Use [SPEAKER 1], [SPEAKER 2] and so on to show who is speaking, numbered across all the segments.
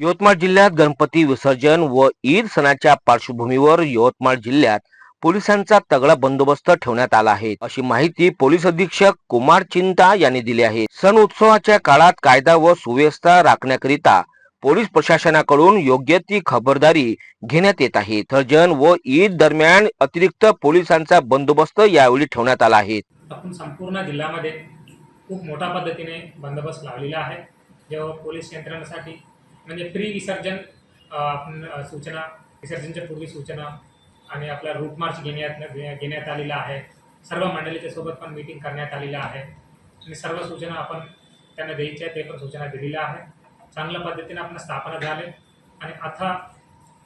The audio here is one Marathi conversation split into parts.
[SPEAKER 1] यवतमाळ जिल्ह्यात गणपती विसर्जन व ईद सणाच्या पार्श्वभूमीवर यवतमाळ जिल्ह्यात पोलिसांचा तगडा बंदोबस्त ठेवण्यात आला आहे. अशी माहिती पोलीस अधीक्षक कुमार चिंता यांनी दिली आहे. सण उत्सवाच्या काळात कायदा व सुव्यवस्था राखण्याकरिता पोलीस प्रशासनाकडून योग्य ती खबरदारी घेण्यात येत आहे. थर्जन व ईद दरम्यान अतिरिक्त पोलिसांचा बंदोबस्त यावेळी ठेवण्यात आला आहे.
[SPEAKER 2] आपण संपूर्ण जिल्ह्यामध्ये खूप मोठ्या पद्धतीने बंदोबस्त लावलेला आहे. जेव्हा पोलीस यंत्रणेसाठी म्हणजे प्री विसर्जन आपण सूचना विसर्जनच्या पूर्वी सूचना आणि आपला रूट मार्च घेण्यात घे- घेण्यात आलेला आहे. सर्व मंडळीच्या सोबत पण मीटिंग करण्यात आलेलं आहे. आणि सर्व सूचना आपण त्यांना द्यायच्या ते पण सूचना दिलेल्या आहे चांगल्या पद्धतीने आपण स्थापना झाले. आणि आता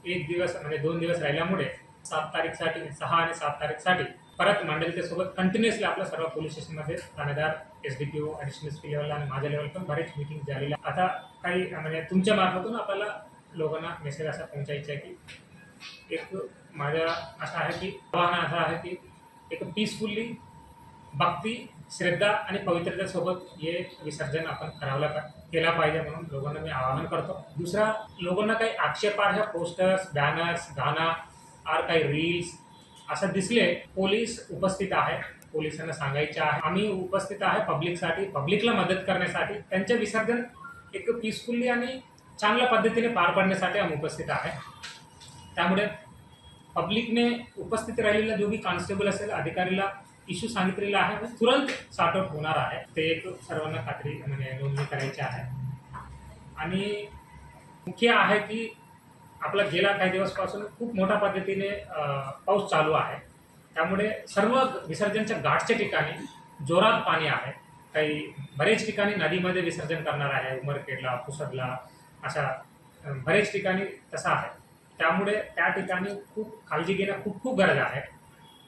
[SPEAKER 2] एक दिवस म्हणजे दोन दिवस राहिल्यामुळे सात तारीखसाठी सहा आणि सात तारीखसाठी परत मंडळीच्या सोबत कंटिन्युअसली आपल्या सर्व पोलीस स्टेशनमध्ये ठाणेदार S D P O additional S P लेवलला आणि माझ्या लेवल पण बरेच मीटिंग झालेल्या आता काही म्हणजे तुमच्या मार्फतून आपल्याला लोकांना मेसेज असा पोहोचायचा आहे की एक माझ्या असं आहे की आव्हान असं आहे की एक पीसफुल्ली भक्ती श्रद्धा आणि पवित्रतेसोबत हे विसर्जन आपण करावला पा- केला पाहिजे म्हणून लोकांना मी आवाहन करतो. दुसरा लोकांना काही आक्षेपार्ह पोस्टर्स बॅनर्स गाणं आर काही रील्स असं दिसले पोलीस उपस्थित आहे. पोलिसांना सांगायचे आहे. आम्ही उपस्थित आहे पब्लिकसाठी पब्लिकला मदत करण्यासाठी. त्यांचे विसर्जन एक पीसफुल्ली आणि चांगल्या पद्धतीने पार पाडण्यासाठी आम्ही उपस्थित आहे. त्यामुळे पब्लिकने उपस्थित राहिलेला जो बी कॉन्स्टेबल असेल अधिकारीला इश्यू सांगितलेला आहे तो तुरंत सॉर्ट आउट होणार आहे. ते एक सर्वांना खात्री म्हणजे नोंदणी करायची आहे. आणि मुख्य आहे की आपला गेला काही दिवसपासून खूप मोठ्या पद्धतीने पाऊस चालू आहे. त्यामुळे सर्व विसर्जनच्या घाटच्या ठिकाणी जोरात पाणी आहे. काही बरेच ठिकाणी नदीमध्ये विसर्जन करणार आहे उमरखेडला पुसदला अशा बरेच ठिकाणी तसं आहे. त्यामुळे त्या ठिकाणी खूप काळजी घेणं खूप खूप गरज आहे.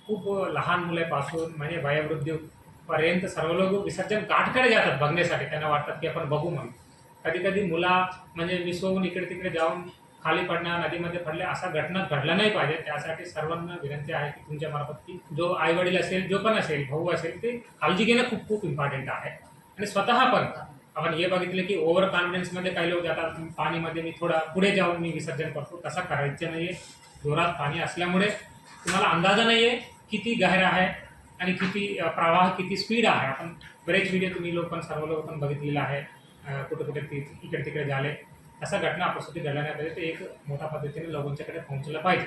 [SPEAKER 2] खूप लहान मुलापासून म्हणजे वयोवृद्धीपर्यंत सर्व लोक विसर्जन घाटकडे जातात बघण्यासाठी. त्यांना वाटतात की आपण बघू म्हणून. कधी कधी मुला म्हणजे मिसवून इकडे तिकडे जाऊन खाली पडणं नदीमध्ये पडले असा घटना घडला नाही पाहिजे. त्यासाठी सर्वांना विनंती आहे की तुमच्या मार्फत की जो आई वडील असेल जो पण असेल भाऊ असेल ते काळजी घेणं खूप खूप इम्पॉर्टंट आहे. आणि स्वतः पण आपण हे बघितलं की ओव्हर कॉन्फिडन्समध्ये काही लोक जातात पाणीमध्ये मी थोडा पुढे जाऊन मी विसर्जन करतो. तसा करायचं नाही आहे जोरात पाणी असल्यामुळे तुम्हाला अंदाजा नाही आहे किती गहर आहे आणि किती प्रवाह किती स्पीड आहे. आपण बरेच व्हिडिओ तुम्ही लोक पण सर्व लोक पण बघितलेला आहे. कुठे कुठे ती इकडे तिकडे झाले. अशा घटना आपल्यासाठी घडल्या नाही पाहिजे ते एक मोठ्या पद्धतीने लोकांच्याकडे पोहोचलं पाहिजे.